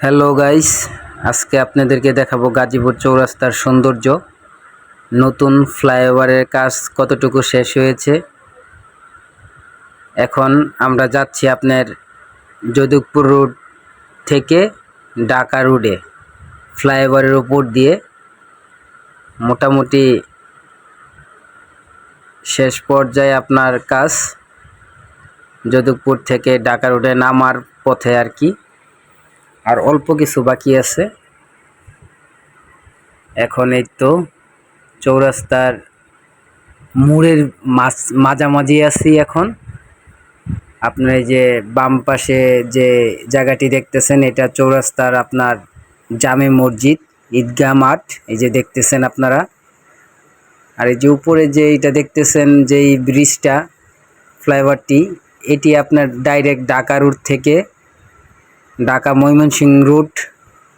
Hello guys আজকে আপনাদেরকে দেখাবো গাজীপুর চৌরাস্তার সৌন্দর্য। নতুন ফ্লাইওভারের কাজ কতটুকু শেষ হয়েছে? এখন আমরা যাচ্ছি আপনার যদুকপুর রোড থেকে ঢাকা রোডে। ফ্লাইওভারের উপর দিয়ে মোটামুটি শেষ পর্যায়ে আপনার কাজ যদুকপুর থেকে ঢাকা রোডে নামার পথে আর কি। আর অল্প কিছু বাকি আছে। এখন এই তো চৌরাস্তার মোড়ের মাঝ মাঝামাঝি আছি এখন। আপনার যে বাম পাশে যে জায়গাটি দেখতেছেন, এটা চৌরাস্তার আপনার জামে মসজিদ, ঈদগাহ মাঠ, এই যে দেখতেছেন আপনারা। আর এই যে উপরে যে এটা দেখতেছেন, যে ব্রিজটা, ফ্লাইওভারটি, এটি আপনার ডাইরেক্ট ঢাকা রুট থেকে ঢাকা ময়মনসিংহ রুট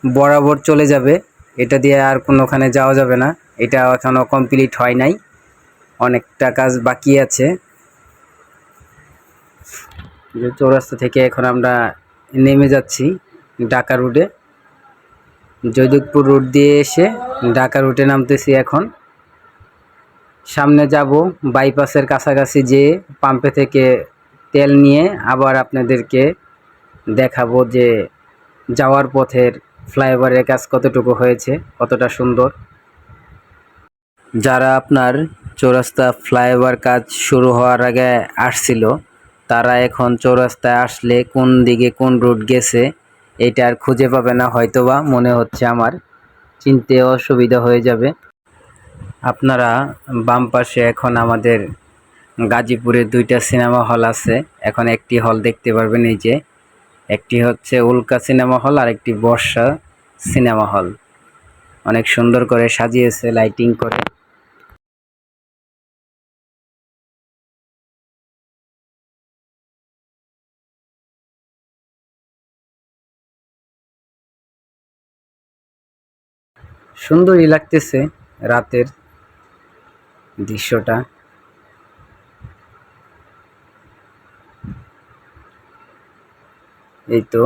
বরাবর চলে যাবে। এটা দিয়ে আর কোনোখানে যাওয়া যাবে না। এটা এখনও কমপ্লিট হয় নাই। অনেকটা কাজ বাকি আছে। চৌরাস্তা থেকে এখন আমরা নেমে যাচ্ছি ঢাকা রুটে। জৈদকপুর রুট দিয়ে এসে ঢাকা রুটে নামতেছি এখন। সামনে যাব বাইপাসের কাছাকাছি যে পাম্পে থেকে তেল নিয়ে আবার আপনাদেরকে দেখাবো যে যাওয়ার পথের ফ্লাইওভারের কাজ কতটুকু হয়েছে, কতটা সুন্দর। যারা আপনার চৌরাস্তা ফ্লাইওভার কাজ শুরু হওয়ার আগে আসছিল, তারা এখন চৌরাস্তায় আসলে কোন দিকে কোন রুট গেছে, এটা আর খুঁজে পাবে না, হয়তোবা মনে হচ্ছে আমার। চিনতে অসুবিধা হয়ে যাবে। আপনারা বাম পাশে এখন আমাদের গাজীপুরে দুইটা সিনেমা হল আছে, এখন একটি হল দেখতে পারবেন এই যে। একটি হচ্ছে উল্কা সিনেমা হল আর একটি বর্ষা সিনেমা হল। অনেক সুন্দর করে সাজিয়েছে লাইটিং করে। সুন্দরই লাগতেছে রাতের দৃশ্যটা। এই তো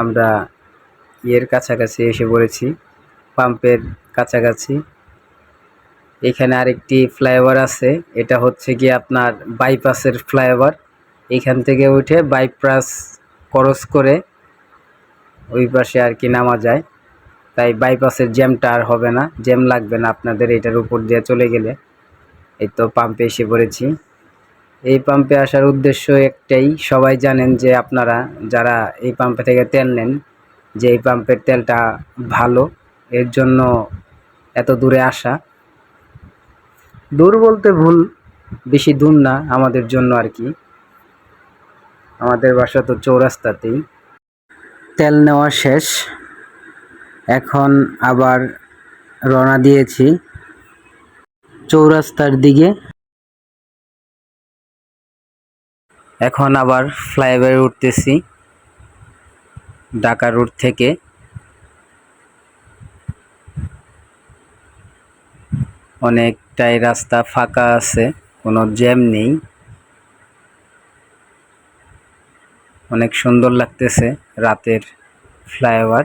আমরা ইয়ের কাছাকাছি এসে পড়েছি, পাম্পের কাছাকাছি। এখানে আরেকটি ফ্লাইওভার আছে, এটা হচ্ছে কি আপনার বাইপাসের ফ্লাইওভার। এখান থেকে উঠে বাইপাস ক্রস করে ওই পাশে আর কি নামা যায়। তাই বাইপাসের জ্যামটা আর হবে না, জ্যাম লাগবে না আপনাদের এটার উপর দিয়ে চলে গেলে। এই তো পাম্পে এসে পড়েছি। এই পাম্পে আসার উদ্দেশ্য একটাই, সবাই জানেন যে আপনারা যারা এই পাম্পে থেকে তেল নেন, যে এই পাম্পের তেলটা ভালো, এর জন্য এত দূরে আসা। দূর বলতে ভুল, বেশি দূর না, আমাদের জন্য আর কি। আমাদের বাসা তো চৌরাস্তাতেই। তেল নেওয়া শেষ। এখন আবার রওনা দিয়েছি। চৌরাস্তার দিকে। এখন আবার ফ্লাইওভারে উঠতেছি, ঢাকা রুট থেকে। অনেকটাই রাস্তা ফাঁকা আছে, কোনো জ্যাম নেই। অনেক সুন্দর লাগতেছে রাতের ফ্লাইওভার।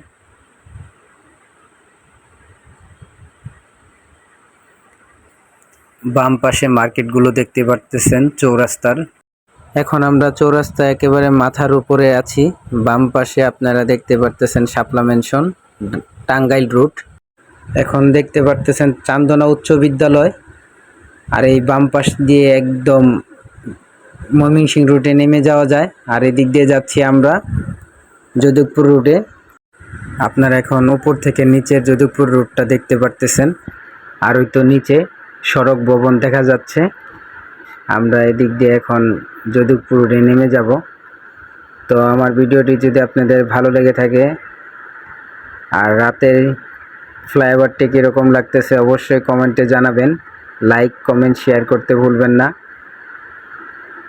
বাম পাশে মার্কেটগুলো দেখতে পারতেছেন, চৌরাস্তার। এখন আমরা চৌরাস্তা একেবারে মাথার উপরে আছি। বাম পাশে আপনারা দেখতে পারতেছেন শাপলা মেনশন টাঙ্গাইল রুট। এখন দেখতে পারতেছেন চান্দনা উচ্চ বিদ্যালয়। আর এই বাম পাশ দিয়ে একদম ময়মনসিং রুটে নেমে যাওয়া যায়। আর এদিক দিয়ে যাচ্ছি আমরা যদুকপুর রুটে। আপনারা এখন উপর থেকে নিচের যদুকপুর রুটটা দেখতে পারতেছেন। আর ওই তো নিচে সড়ক ভবন দেখা যাচ্ছে। আমরা এদিক দিয়ে এখন যদুকপুর রোডে নেমে যাব। তো আমার ভিডিওটি যদি আপনাদের ভালো লেগে থাকে, আর রাতের ফ্লাইওভারটি কীরকম লাগতেছে অবশ্যই কমেন্টে জানাবেন। লাইক কমেন্ট শেয়ার করতে ভুলবেন না।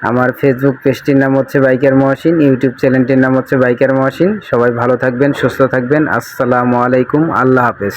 আমার ফেসবুক পেজটির নাম হচ্ছে বাইকার মহাসিন ইউটিউব চ্যানেলটির নাম হচ্ছে বাইকার মহাসিন। সবাই ভালো থাকবেন, সুস্থ থাকবেন। আসসালামু আলাইকুম, আল্লাহ হাফেজ।